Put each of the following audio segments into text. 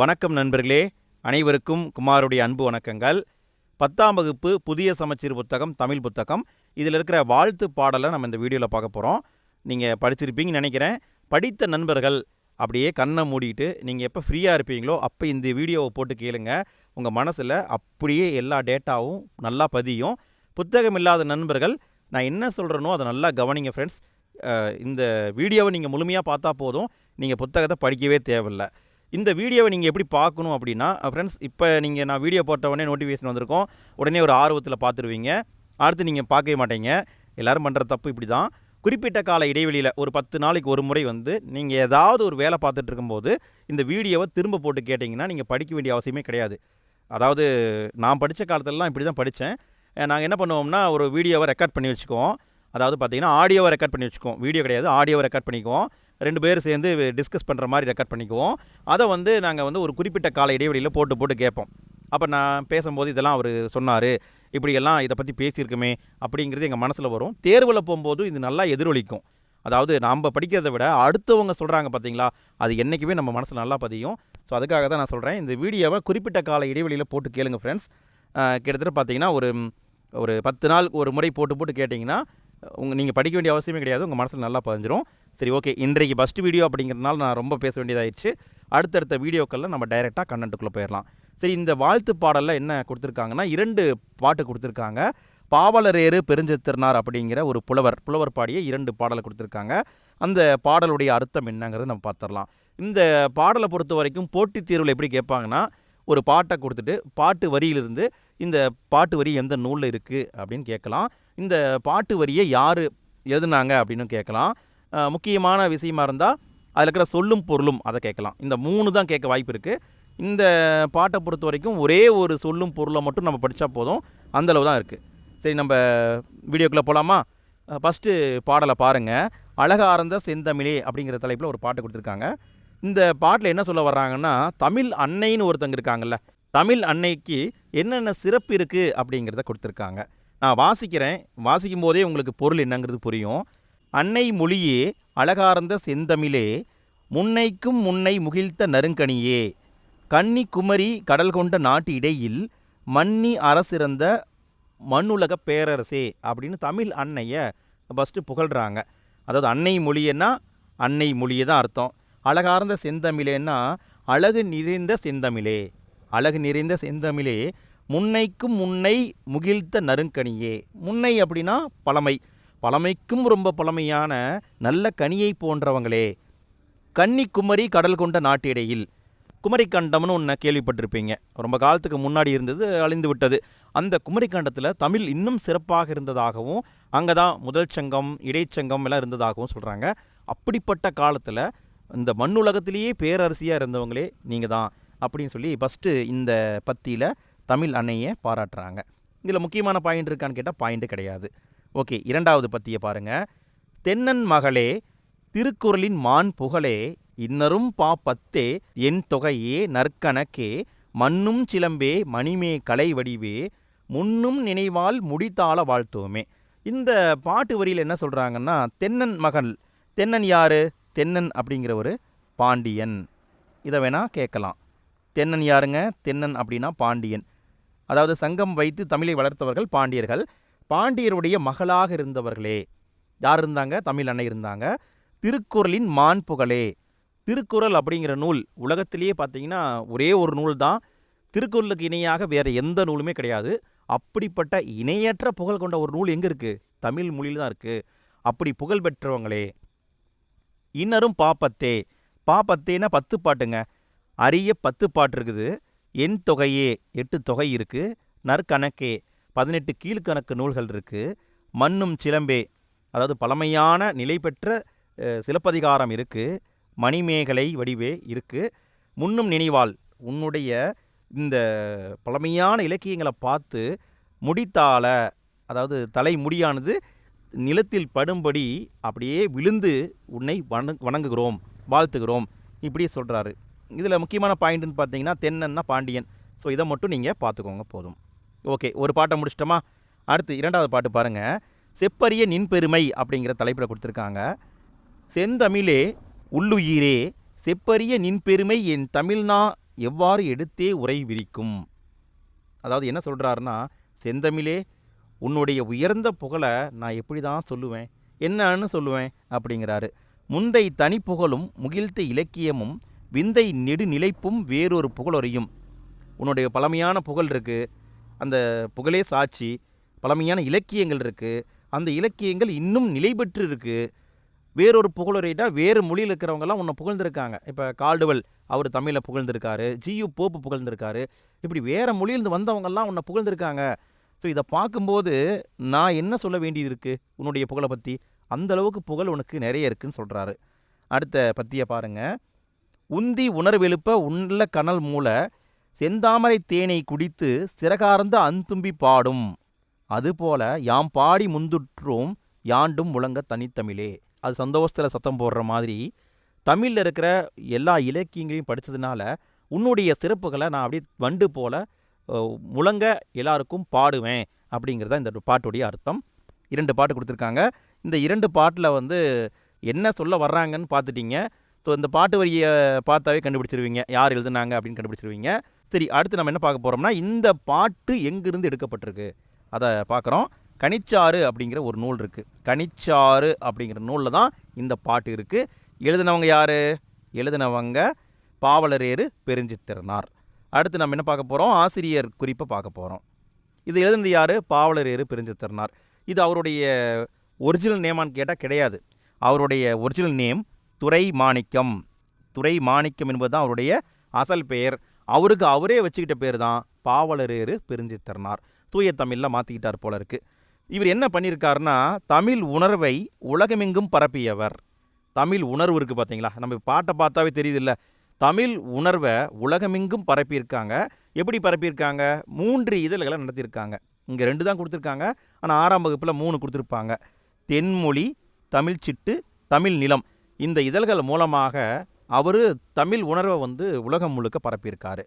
வணக்கம் நண்பர்களே. அனைவருக்கும் குமாருடைய அன்பு வணக்கங்கள். பத்தாம் வகுப்பு புதிய சமச்சீர் புத்தகம் தமிழ் புத்தகம். இதில் இருக்கிற வாழ்த்து பாடலை நம்ம இந்த வீடியோவில் பார்க்க போகிறோம் நீங்கள் படிச்சிருப்பீங்கன்னு நினைக்கிறேன். படித்த நண்பர்கள் அப்படியே கண்ணை மூடிட்டு நீங்கள் எப்போ ஃப்ரீயாக இருப்பீங்களோ அப்போ இந்த வீடியோவை போட்டு கேளுங்க. உங்கள் மனசில் அப்படியே எல்லா டேட்டாவும் நல்லா பதியும். புத்தகம் இல்லாத நண்பர்கள் நான் என்ன சொல்கிறேனோ அதை நல்லா கவனிங்க ஃப்ரெண்ட்ஸ் இந்த வீடியோவை நீங்கள் முழுமையாக பார்த்தா போதும். நீங்கள் புத்தகத்தை படிக்கவே தேவையில்லை. இந்த வீடியோவை நீங்கள் எப்படி பார்க்கணும் அப்படின்னா ஃப்ரெண்ட்ஸ் இப்போ நீங்கள் நான் வீடியோ போட்ட உடனே நோட்டிஃபிகேஷன் வந்திருக்கோம். உடனே ஒரு ஆர்வத்தில் பார்த்துருவீங்க. அடுத்து நீங்கள் பார்க்கவே மாட்டீங்க. எல்லாரும் பண்ணுற தப்பு இப்படி தான் குறிப்பிட்ட கால இடைவெளியில் ஒரு பத்து நாளைக்கு ஒரு முறை வந்து நீங்கள் ஏதாவது ஒரு வேலை பார்த்துட்டு இருக்கும்போது இந்த வீடியோவை திரும்ப போட்டு கேட்டிங்கன்னா நீங்கள் படிக்க வேண்டிய அவசியமே கிடையாது. அதாவது நான் படித்த காலத்திலலாம் இப்படி தான் படித்தேன் நாங்கள் என்ன பண்ணுவோம்னா ஒரு வீடியோவை ரெக்கார்ட் பண்ணி வச்சுக்குவோம். அதாவது பார்த்தீங்கன்னா ஆடியோவை ரெக்கார்ட் பண்ணி வச்சுக்குவோம். வீடியோ கிடையாது ஆடியோவை ரெக்கார்ட் பண்ணிக்குவோம். ரெண்டு பேர் சேர்ந்து டிஸ்கஸ் பண்ணுற மாதிரி ரெக்கார்ட் பண்ணிக்குவோம். அதை வந்து நாங்கள் வந்து ஒரு குறிப்பிட்ட கால இடைவெளியில் போட்டு போட்டு கேட்போம். அப்போ நான் பேசும்போது இதெல்லாம் அவர் சொன்னார். இப்படியெல்லாம் இதை பற்றி பேசியிருக்குமே அப்படிங்கிறது எங்கள் மனசில் வரும். தேர்வில் போகும்போது இது நல்லா எதிரொலிக்கும். அதாவது நாம் படிக்கிறதை விட அடுத்தவங்க சொல்கிறாங்க பார்த்தீங்களா அது என்றைக்குமே நம்ம மனசில் நல்லா பதியும். ஸோ அதுக்காக தான் நான் சொல்கிறேன் இந்த வீடியோவை குறிப்பிட்ட கால இடைவெளியில் போட்டு கேளுங்க ஃப்ரெண்ட்ஸ் கிட்டத்தட்ட பார்த்தீங்கன்னா ஒரு ஒரு பத்து நாள் ஒரு முறை போட்டு போட்டு கேட்டிங்கன்னா உங்கள் நீங்கள் படிக்க வேண்டிய அவசியமே கிடையாது. உங்கள் மனசில் நல்லா பதிஞ்சிரும். சரி ஓகே இன்றைக்கு ஃபஸ்ட் வீடியோ அப்படிங்கிறதுனால நான் ரொம்ப பேச வேண்டியதாகிடுச்சு அடுத்தடுத்த வீடியோக்களில் நம்ம டைரெக்டாக கண்டென்ட்டுக்குள்ளே போயிடலாம் சரி இந்த வாழ்த்து பாடலில் என்ன கொடுத்துருக்காங்கன்னா இரண்டு பாட்டு கொடுத்துருக்காங்க. பாவலரேறு பெருஞ்சித்திரனார் அப்படிங்கிற ஒரு புலவர் புலவர் பாடிய இரண்டு பாடலை கொடுத்துருக்காங்க. அந்த பாடலுடைய அர்த்தம் என்னங்கிறத நம்ம பார்த்துடலாம் இந்த பாடலை பொறுத்த வரைக்கும் போட்டித் தேர்வில் எப்படி கேட்பாங்கன்னா ஒரு பாட்டை கொடுத்துட்டு பாட்டு வரியிலிருந்து இந்த பாட்டு வரி எந்த நூலில் இருக்குது அப்படின்னு கேட்கலாம். இந்த பாட்டு வரியை யார் எழுதுனாங்க அப்படின்னு கேட்கலாம். முக்கியமான விஷயமா இருந்தால் அதில் இருக்கிற சொல்லும் பொருளும் அதை கேட்கலாம். இந்த மூணு தான் கேட்க வாய்ப்பு இருக்குது இந்த பாட்டை பொறுத்த வரைக்கும் ஒரே ஒரு சொல்லும் பொருளை மட்டும் நம்ம படித்தா போதும். அந்தளவு தான் இருக்குது சரி நம்ம வீடியோக்குள்ளே போகலாமா ஃபஸ்ட்டு பாடலை பாருங்கள் அழகார்ந்த செந்தமிழே அப்படிங்கிற தலைப்பில் ஒரு பாட்டு கொடுத்துருக்காங்க. இந்த பாட்டில் என்ன சொல்ல வர்றாங்கன்னா தமிழ் அன்னைன்னு ஒருத்தங்க இருக்காங்கல்ல தமிழ் அன்னைக்கு என்னென்ன சிறப்பு இருக்குது அப்படிங்கிறத கொடுத்துருக்காங்க. நான் வாசிக்கிறேன். வாசிக்கும் போதே உங்களுக்கு பொருள் என்னங்கிறது புரியும். அன்னை மொழியே அழகார்ந்த செந்தமிழே முன்னைக்கும் முன்னை முகிழ்த்த நறுங்கனியே கன்னி குமரி கடல் கொண்ட நாட்டு இடையில் மன்னி அரசிறந்த மண்ணுலக பேரரசே அப்படின்னு தமிழ் அன்னையை ஃபஸ்ட்டு புகழ்கிறாங்க அதாவது அன்னை மொழியன்னா அன்னை மொழியை தான் அர்த்தம். அழகார்ந்த செந்தமிழேன்னா அழகு நிறைந்த செந்தமிழே. அழகு நிறைந்த செந்தமிழே முன்னைக்கும் முன்னை முகிழ்த்த நறுங்கனியே. முன்னை அப்படின்னா பழமை. பழமைக்கும் ரொம்ப பழமையான நல்ல கனியை போன்றவங்களே. கன்னிக்குமரி கடல் கொண்ட நாட்டிடையில். குமரிக்கண்டம்னு ஒன்று கேள்விப்பட்டிருப்பீங்க. ரொம்ப காலத்துக்கு முன்னாடி இருந்தது அழிந்து விட்டது. அந்த குமரிக்கண்டத்தில் தமிழ் இன்னும் சிறப்பாக இருந்ததாகவும் அங்கே தான் முதல் சங்கம் இடைச்சங்கம் எல்லாம் இருந்ததாகவும் சொல்கிறாங்க அப்படிப்பட்ட காலத்தில் இந்த மண்ணுலகத்திலேயே பேரரசியாக இருந்தவங்களே நீங்கள் தான் அப்படின்னு சொல்லி ஃபஸ்ட்டு இந்த பத்தியில் தமிழ் அன்னையை பாராட்டுறாங்க. இதில் முக்கியமான பாயிண்ட் இருக்கான்னு கேட்டால் பாயிண்ட்டு கிடையாது. ஓகே இரண்டாவது பத்தியை பாருங்கள் தென்னன் மகளே திருக்குறளின் மான் புகழே இன்னரும் பா பத்தே என் தொகையே நற்கணக்கே மண்ணும் சிலம்பே மணிமே கலை வடிவே முன்னும் நினைவால் முடித்தாள வாழ்த்துவோமே. இந்த பாட்டு வரியில் என்ன சொல்கிறாங்கன்னா தென்னன் மகள் தென்னன் யாரு? தென்னன் அப்படிங்கிற ஒரு பாண்டியன். இதை வேணால் கேட்கலாம். தென்னன் யாருங்க? தென்னன் அப்படின்னா பாண்டியன். அதாவது சங்கம் வைத்து தமிழை வளர்த்தவர்கள் பாண்டியர்கள். பாண்டியருடைய மகளாக இருந்தவர்களே. யார் இருந்தாங்க? தமிழ் அன்னை இருந்தாங்க. திருக்குறளின் மான் புகழே. திருக்குறள் அப்படிங்கிற நூல் உலகத்திலேயே பார்த்தீங்கன்னா ஒரே ஒரு நூல் தான். திருக்குறளுக்கு இணையாக வேறு எந்த நூலுமே கிடையாது. அப்படிப்பட்ட இணையற்ற புகழ் கொண்ட ஒரு நூல் எங்கே இருக்குது தமிழ் மொழியில் தான் இருக்குது அப்படி புகழ் பெற்றவங்களே. இன்னரும் பாப்பத்தே. பாப்பத்தேன்னா பத்து பாட்டுங்க. அரிய பத்து பாட்டு இருக்குது தொகையே எட்டு தொகை இருக்குது நற்கணக்கே பதினெட்டு கீழ்கணக்கு நூல்கள் இருக்குது மண்ணும் சிலம்பே அதாவது பழமையான நிலை பெற்ற சிலப்பதிகாரம் இருக்குது மணிமேகலை வடிவே இருக்குது முன்னும் நினைவால் உன்னுடைய இந்த பழமையான இலக்கியங்களை பார்த்து முடித்தால அதாவது தலை முடியானது நிலத்தில் படும்படி அப்படியே விழுந்து உன்னை வணங் வணங்குகிறோம் வாழ்த்துகிறோம். இப்படி சொல்கிறாரு இதில் முக்கியமான பாயிண்ட்டுன்னு பார்த்தீங்கன்னா தென்னன்னா பாண்டியன். ஸோ இதை மட்டும் நீங்கள் பார்த்துக்கோங்க போதும். ஓகே ஒரு பாட்டை முடிச்சிட்டோமா? அடுத்து இரண்டாவது பாட்டு பாருங்கள் செப்பரிய நின்பெருமை அப்படிங்கிற தலைப்பில் கொடுத்துருக்காங்க. செந்தமிழே உள்ளுயிரே செப்பரிய நின்பெருமை என் தமிழ்னா எவ்வாறு எடுத்தே உரை விரிக்கும்? அதாவது என்ன சொல்கிறாருன்னா செந்தமிழே உன்னுடைய உயர்ந்த புகழை நான் எப்படி தான் சொல்லுவேன்? என்னன்னு சொல்லுவேன்? அப்படிங்கிறாரு. முந்தை தனிப்புகழும் முகிழ்த்த இலக்கியமும் விந்தை நெடுநிலைப்பும் வேறொரு புகழொறையும் உன்னுடைய பழமையான புகழ் இருக்குது அந்த புகழே சாட்சி. பழமையான இலக்கியங்கள் இருக்குது அந்த இலக்கியங்கள் இன்னும் நிலை பெற்று இருக்குது வேறொரு புகழுரைட்டா வேறு மொழியில் இருக்கிறவங்கலாம் உன்னை புகழ்ந்துருக்காங்க. இப்போ கால்டுவல் அவர் தமிழில் புகழ்ந்திருக்காரு. G U pope புகழ்ந்திருக்காரு. இப்படி வேறு மொழியிலிருந்து வந்தவங்கெல்லாம் உன்னை புகழ்ந்திருக்காங்க. ஸோ இதை பார்க்கும்போது நான் என்ன சொல்ல வேண்டியது இருக்குது உன்னுடைய புகழை பற்றி அந்த அளவுக்கு புகழ் உனக்கு நிறைய இருக்குதுன்னு சொல்கிறாரு அடுத்த பத்தியை பாருங்கள் உந்தி உணர்வெழுப்ப உள்ள கனல் மூல செந்தாமரை தேனை குடித்து சிறகார்ந்த அந்தும்பி பாடும். அதுபோல யாம் பாடி முந்துற்றோம் யாண்டும் முழங்க தனித்தமிழே. அது சந்தோஷத்தில் சத்தம் போடுற மாதிரி. தமிழில் இருக்கிற எல்லா இலக்கியங்களையும் படித்ததுனால உன்னுடைய சிறப்புகளை நான் அப்படியே வண்டு போல முழங்க எல்லாருக்கும் பாடுவேன் அப்படிங்கிறத இந்த பாட்டுடைய அர்த்தம். இரண்டு பாட்டு கொடுத்துருக்காங்க. இந்த இரண்டு பாட்டில் வந்து என்ன சொல்ல வர்றாங்கன்னு பார்த்துட்டீங்க. ஸோ இந்த பாட்டு வரியை பார்த்தாவே கண்டுபிடிச்சிருவீங்க. யார் எழுதுனாங்க அப்படின்னு கண்டுபிடிச்சிருவீங்க. சரி அடுத்து நம்ம என்ன பார்க்க போகிறோம்னா இந்த பாட்டு எங்கிருந்து எடுக்கப்பட்டிருக்கு? அதை பார்க்குறோம். கனிச்சாறு அப்படிங்கிற ஒரு நூல் இருக்குது கனிச்சாறு அப்படிங்கிற நூலில் தான் இந்த பாட்டு இருக்குது எழுதினவங்க யார்? எழுதினவங்க பாவலரேறு பெருஞ்சித்திரனார். அடுத்து நம்ம என்ன பார்க்க போகிறோம் ஆசிரியர் குறிப்பை பார்க்க போகிறோம் இது எழுதுனது யார்? பாவலரேறு பெருஞ்சித்திரனார். இது அவருடைய ஒரிஜினல் நேமான்னு கேட்டால் கிடையாது. அவருடைய ஒரிஜினல் நேம் துறை மாணிக்கம் துறை மாணிக்கம் என்பது தான் அவருடைய அசல் பெயர். அவருக்கு அவரே வச்சுக்கிட்ட பேர் தான் பாவலரேறு பெருஞ்சித்திரனார். தூய தமிழில் மாற்றிக்கிட்டார் போல இருக்கு. இவர் என்ன பண்ணியிருக்காருன்னா தமிழ் உணர்வை உலகமெங்கும் பரப்பியவர். தமிழ் உணர்வு இருக்குது பார்த்தீங்களா நம்ம பாட்டை பார்த்தாவே தெரியுதுல்ல. தமிழ் உணர்வை உலகமெங்கும் பரப்பியிருக்காங்க. எப்படி பரப்பியிருக்காங்க? மூன்று இதழ்களை நடத்தியிருக்காங்க. இங்கே ரெண்டு தான் கொடுத்துருக்காங்க. ஆனால் ஆறாம் வகுப்பில் மூணு கொடுத்துருப்பாங்க. தென்மொழி தமிழ் சிட்டு தமிழ் நிலம். இந்த இதழ்கள் மூலமாக அவர் தமிழ் உணர்வை வந்து உலகம் முழுக்க பரப்பியிருக்காரு.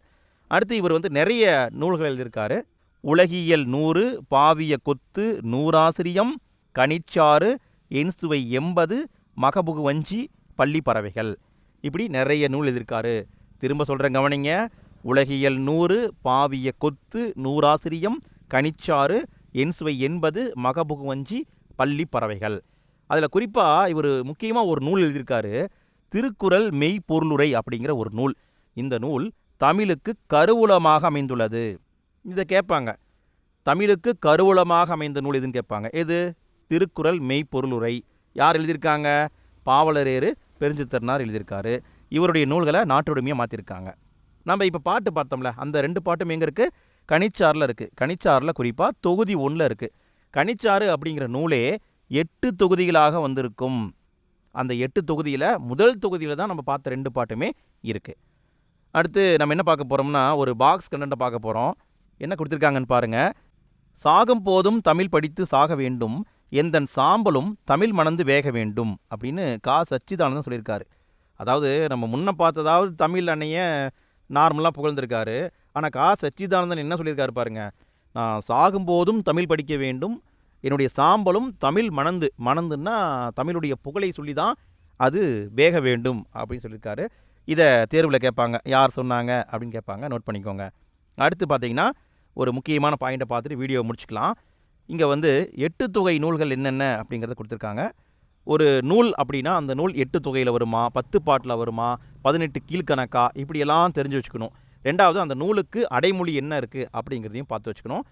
அடுத்து இவர் வந்து நிறைய நூல்கள் எழுதியிருக்காரு. உலகியல் நூறு பாவிய கொத்து நூறாசிரியம் கனிச்சாறு என்சுவை எண்பது மகபுகு வஞ்சி பள்ளி பறவைகள். இப்படி நிறைய நூல் எழுதியிருக்காரு. திரும்ப சொல்கிறேன் கவனிங்க. உலகியல் நூறு பாவிய கொத்து நூறாசிரியம் கனிச்சாறு என்சுவை எண்பது மகபுகு வஞ்சி பள்ளி பறவைகள். அதில் குறிப்பாக இவர் முக்கியமாக ஒரு நூல் எழுதியிருக்காரு திருக்குறள் மெய்ப்பொருளுரை அப்படிங்கிற ஒரு நூல். இந்த நூல் தமிழுக்கு கருவூலமாக அமைந்துள்ளது. இதை கேட்பாங்க. தமிழுக்கு கருவூலமாக அமைந்த நூல் எதுன்னு கேட்பாங்க. எது? திருக்குறள் மெய்ப்பொருளுரை யார் எழுதியிருக்காங்க? பாவலரேறு பெருஞ்சித்தர்னார் எழுதியிருக்காரு. இவருடைய நூல்களை நாட்டுடைமையாக மாற்றிருக்காங்க நம்ம இப்போ பாட்டு பார்த்தோம்ல அந்த ரெண்டு பாட்டும் எங்கே இருக்குது கனிச்சாரில் இருக்குது கனிச்சாரில் குறிப்பாக தொகுதி ஒன்றில் இருக்குது கனிச்சாறு அப்படிங்கிற நூலே எட்டு தொகுதிகளாக வந்திருக்கும். அந்த எட்டு தொகுதியில் முதல் தொகுதியில் தான் நம்ம பார்த்த ரெண்டு பாட்டுமே இருக்குது அடுத்து நம்ம என்ன பார்க்க போகிறோம்னா ஒரு பாக்ஸ் கண்டென்ட்டை பார்க்க போகிறோம் என்ன கொடுத்துருக்காங்கன்னு பாருங்கள் சாகும் போதும் தமிழ் படித்து சாக வேண்டும். எந்தன் சாம்பலும் தமிழ் மணந்து வேக வேண்டும். அப்படின்னு கா. சச்சிதானந்தன் சொல்லியிருக்காரு. அதாவது நம்ம முன்ன பார்த்ததாவது தமிழ் அன்னைய நார்மலாக புகழ்ந்திருக்காரு. ஆனால் கா. சச்சிதானந்தன் என்ன சொல்லியிருக்காரு பாருங்கள் நான் சாகும்போதும் தமிழ் படிக்க வேண்டும். என்னுடைய சாம்பலும் தமிழ் மணந்து மணந்துன்னா தமிழுடைய புகழை சொல்லி தான் அது வேக வேண்டும் அப்படின்னு சொல்லியிருக்காரு. இதை தேர்வில் கேட்பாங்க. யார் சொன்னாங்க அப்படின்னு கேட்பாங்க. நோட் பண்ணிக்கோங்க. அடுத்து பார்த்தீங்கன்னா ஒரு முக்கியமான பாயிண்ட்டை பார்த்துட்டு வீடியோ முடிச்சுக்கலாம். இங்கே வந்து எட்டு தொகை நூல்கள் என்னென்ன அப்படிங்கிறத கொடுத்துருக்காங்க. ஒரு நூல் அப்படின்னா அந்த நூல் எட்டு தொகையில் வருமா? பத்து பாட்டில் வருமா? பதினெட்டு கீழ்கணக்கா? இப்படியெல்லாம் தெரிஞ்சு வச்சுக்கணும். ரெண்டாவது அந்த நூலுக்கு அடைமொழி என்ன இருக்குது அப்படிங்கிறதையும் பார்த்து வச்சுக்கணும்.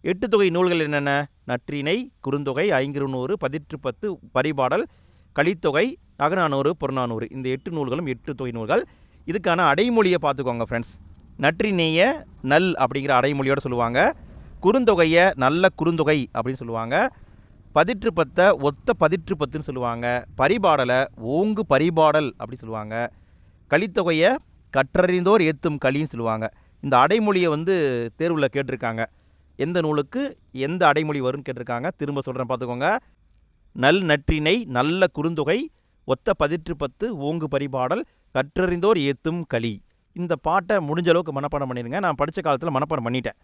எட்டு தொகை நூல்கள் என்னென்ன? நற்றிணை குறுந்தொகை ஐங்கிருநூறு பதிற்று பத்து பரிபாடல் கலித்தொகை அகநானூறு புறநானூறு. இந்த எட்டு நூல்களும் எட்டு தொகை நூல்கள். இதுக்கான அடைமொழியை பார்த்துக்கோங்க ஃப்ரெண்ட்ஸ் நற்றினைய நல் அப்படிங்கிற அடைமொழியோடு சொல்லுவாங்க. குறுந்தொகையை நல்ல குறுந்தொகை அப்படின்னு சொல்லுவாங்க. பதிற்று பத்தை ஒத்த பதிற்று பத்துன்னு சொல்லுவாங்க. பரிபாடலை ஓங்கு பரிபாடல் அப்படி சொல்லுவாங்க. கலித்தொகையை கற்றறிந்தோர் ஏத்தும் களின்னு சொல்லுவாங்க. இந்த அடைமொழியை வந்து தேர்வில் கேட்டிருக்காங்க. எந்த நூலுக்கு எந்த அடைமொழி வரும்னு கேட்டிருக்காங்க. திரும்ப சொல்கிறேன் பார்த்துக்கோங்க. நல் நற்றினை நல்ல குறுந்தொகை ஒத்த பதிற்று பத்து ஓங்கு பரிபாடல் கற்றறிந்தோர் ஏத்தும் களி. இந்த பாட்டை முடிஞ்ச அளவுக்கு மனப்பாடம் பண்ணிடுங்க. நான் படித்த காலத்தில் மனப்பாடம் பண்ணிட்டேன்.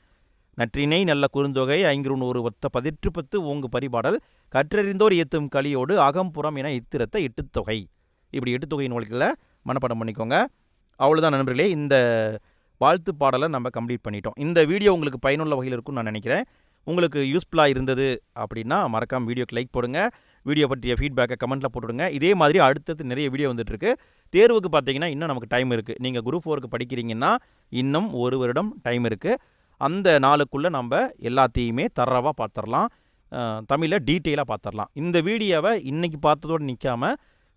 நற்றினை நல்ல குறுந்தொகை ஐங்குறுநூறு ஒத்த பதிற்று பத்து ஓங்கு பரிபாடல் கற்றறிந்தோர் ஏத்தும் களியோடு அகம்புறம் என இத்திரத்த எட்டுத்தொகை இப்படி எட்டுத்தொகை நூல்களில் மனப்பாடம் பண்ணிக்கோங்க. அவ்வளோதான் நண்பர்களே. இந்த வாழ்த்து பாடலை நம்ம கம்ப்ளீட் பண்ணிட்டோம். இந்த வீடியோ உங்களுக்கு பயனுள்ள வகையில் இருக்கும்னு நான் நினைக்கிறேன். உங்களுக்கு யூஸ்ஃபுல்லாக இருந்தது அப்படின்னா மறக்காம வீடியோக்கு லைக் போடுங்க. வீடியோ பற்றிய ஃபீட்பேக்கை கமெண்ட்டில் போட்டுவிடுங்க இதே மாதிரி அடுத்தது நிறைய வீடியோ வந்துட்டுருக்கு தேர்வுக்கு பார்த்தீங்கன்னா இன்னும் நமக்கு டைம் இருக்குது நீங்கள் குரூப் ஃபோருக்கு படிக்கிறீங்கன்னா இன்னும் ஒரு வருடம் டைம் இருக்குது அந்த நாளுக்குள்ளே நம்ம எல்லாத்தையுமே தரவாக பார்த்துடலாம் தமிழை டீட்டெயிலாக பார்த்துடலாம் இந்த வீடியோவை இன்றைக்கி பார்த்ததோடு நிற்காம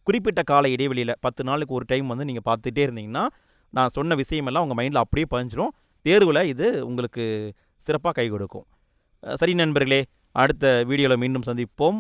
குறிப்பிட்ட கால இடைவெளியில் பத்து நாளுக்கு ஒரு டைம் வந்து நீங்கள் பார்த்துட்டே இருந்தீங்கன்னா நான் சொன்ன விஷயமெல்லாம் உங்கள் மைண்டில் அப்படியே பதிஞ்சிடும் தேர்வில் இது உங்களுக்கு சிறப்பாக கை கொடுக்கும். சரி நண்பர்களே அடுத்த வீடியோவில் மீண்டும் சந்திப்போம்.